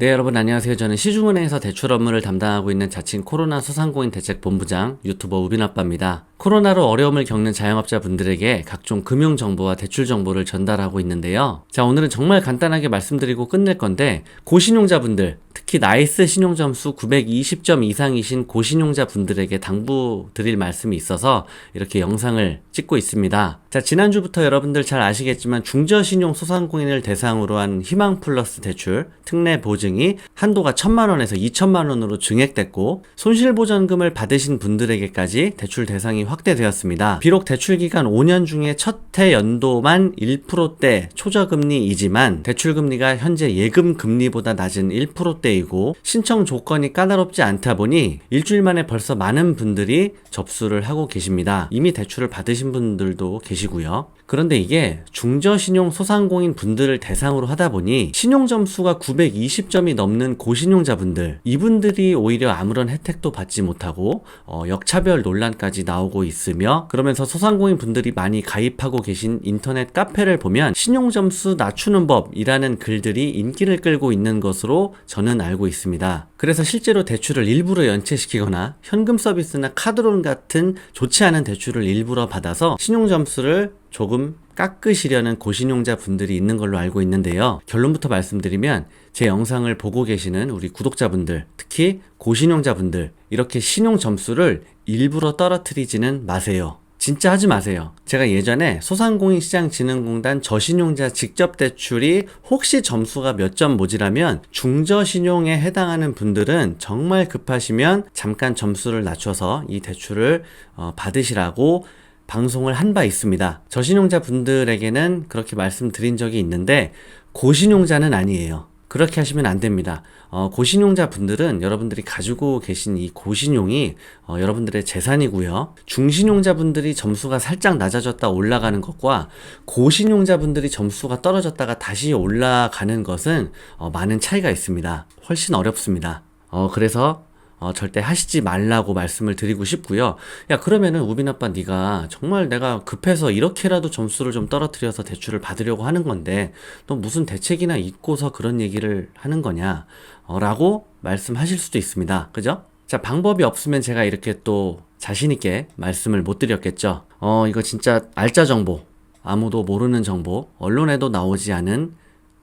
네, 여러분 안녕하세요. 저는 시중은행에서 대출 업무를 담당하고 있는 자칭 코로나 소상공인 대책 본부장 유튜버 우빈 아빠입니다. 코로나로 어려움을 겪는 자영업자분들에게 각종 금융 정보와 대출 정보를 전달하고 있는데요. 자, 오늘은 정말 간단하게 말씀드리고 끝낼 건데 고신용자분들 특히 나이스 신용 점수 920점 이상이신 고신용자 분들에게 당부 드릴 말씀이 있어서 이렇게 영상을 찍고 있습니다. 자, 지난주부터 여러분들 잘 아시겠지만 중저신용 소상공인을 대상으로 한 희망 플러스 대출 특례 보증이 한도가 1천만 원에서 2천만 원으로 증액됐고 손실 보전금을 받으신 분들에게까지 대출 대상이 확대되었습니다. 비록 대출 기간 5년 중에 첫 해 연도만 1%대 초저금리이지만 대출 금리가 현재 예금 금리보다 낮은 1%대이고 신청 조건이 까다롭지 않다 보니 일주일 만에 벌써 많은 분들이 접수를 하고 계십니다. 이미 대출을 받으신 분들도 계시고요. 그런데 이게 중저신용 소상공인 분들을 대상으로 하다 보니 신용 점수가 920점이 넘는 고신용자분들 이분들이 오히려 아무런 혜택도 받지 못하고 어, 역차별 논란까지 나오고 있으며 그러면서 소상공인 분들이 많이 가입하고 계신 인터넷 카페를 보면 신용 점수 낮추는 법이라는 글들이 인기를 끌고 있는 것으로 저는 알고 있습니다. 그래서 실제로 대출을 일부러 연체시키거나 현금 서비스나 카드론 같은 좋지 않은 대출을 일부러 받아서 신용 점수를 조금 깎으시려는 고신용자 분들이 있는 걸로 알고 있는데요. 결론부터 말씀드리면 제 영상을 보고 계시는 우리 구독자분들, 특히 고신용자 분들, 이렇게 신용 점수를 일부러 떨어뜨리지는 마세요. 진짜 하지 마세요. 제가 예전에 소상공인시장진흥공단 저신용자 직접 대출이 혹시 점수가 몇 점 모자라면 중저신용에 해당하는 분들은 정말 급하시면 잠깐 점수를 낮춰서 이 대출을 어, 받으시라고 방송을 한 바 있습니다. 저신용자 분들에게는 그렇게 말씀드린 적이 있는데 고신용자는 아니에요. 그렇게 하시면 안 됩니다. 어, 고신용자 분들은 여러분들이 가지고 계신 이 고신용이 어, 여러분들의 재산이고요. 중신용자 분들이 점수가 살짝 낮아졌다 올라가는 것과 고신용자 분들이 점수가 떨어졌다가 다시 올라가는 것은 어, 많은 차이가 있습니다. 훨씬 어렵습니다. 어, 그래서 어, 절대 하시지 말라고 말씀을 드리고 싶고요. 야 그러면은 우빈 아빠 네가 정말 내가 급해서 이렇게라도 점수를 좀 떨어뜨려서 대출을 받으려고 하는 건데 또 무슨 대책이나 있고서 그런 얘기를 하는 거냐 어, 라고 말씀하실 수도 있습니다. 그죠? 자 방법이 없으면 제가 이렇게 또 자신 있게 말씀을 못 드렸겠죠. 어 이거 진짜 알짜 정보 아무도 모르는 정보 언론에도 나오지 않은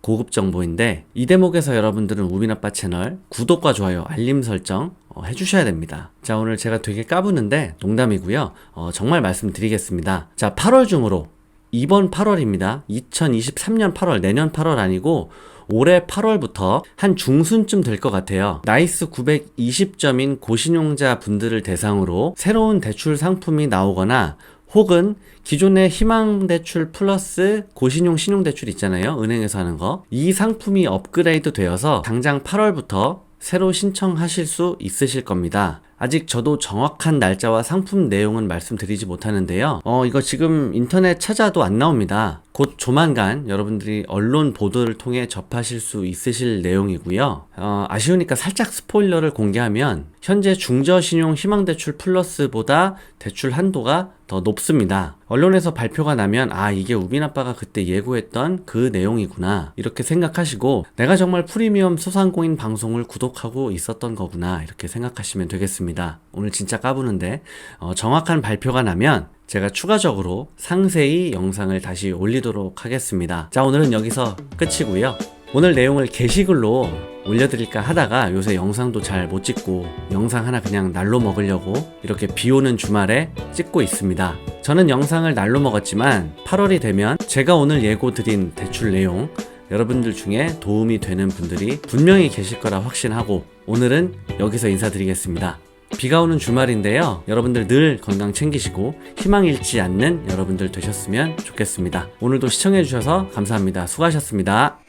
고급 정보인데 이 대목에서 여러분들은 우빈아빠 채널 구독과 좋아요 알림 설정 어, 해주셔야 됩니다. 자 오늘 제가 되게 까부는데 농담이고요. 어, 정말 말씀드리겠습니다. 자 8월 중으로 이번 8월입니다. 2023년 8월 내년 8월 아니고 올해 8월부터 한 중순쯤 될 것 같아요. 나이스 920점인 고신용자 분들을 대상으로 새로운 대출 상품이 나오거나 혹은 기존의 희망대출 플러스 고신용 신용대출 있잖아요. 은행에서 하는 거. 이 상품이 업그레이드 되어서 당장 8월부터 새로 신청하실 수 있으실 겁니다. 아직 저도 정확한 날짜와 상품 내용은 말씀드리지 못하는데요. 어, 이거 지금 인터넷 찾아도 안 나옵니다. 곧 조만간 여러분들이 언론 보도를 통해 접하실 수 있으실 내용이고요. 어, 아쉬우니까 살짝 스포일러를 공개하면 현재 중저신용 희망대출 플러스보다 대출 한도가 더 높습니다. 언론에서 발표가 나면 아 이게 우빈 아빠가 그때 예고했던 그 내용이구나 이렇게 생각하시고 내가 정말 프리미엄 소상공인 방송을 구독하고 있었던 거구나 이렇게 생각하시면 되겠 습니다. 오늘 진짜 까부는데 어, 정확한 발표가 나면 제가 추가적으로 상세히 영상을 다시 올리도록 하겠습니다. 자 오늘은 여기서 끝이고요. 오늘 내용을 게시글로 올려드릴까 하다가 요새 영상도 잘 못 찍고 영상 하나 그냥 날로 먹으려고 이렇게 비 오는 주말에 찍고 있습니다. 저는 영상을 날로 먹었지만 8월이 되면 제가 오늘 예고 드린 대출 내용 여러분들 중에 도움이 되는 분들이 분명히 계실 거라 확신하고 오늘은 여기서 인사드리겠습니다. 비가 오는 주말인데요. 여러분들 늘 건강 챙기시고 희망 잃지 않는 여러분들 되셨으면 좋겠습니다. 오늘도 시청해주셔서 감사합니다. 수고하셨습니다.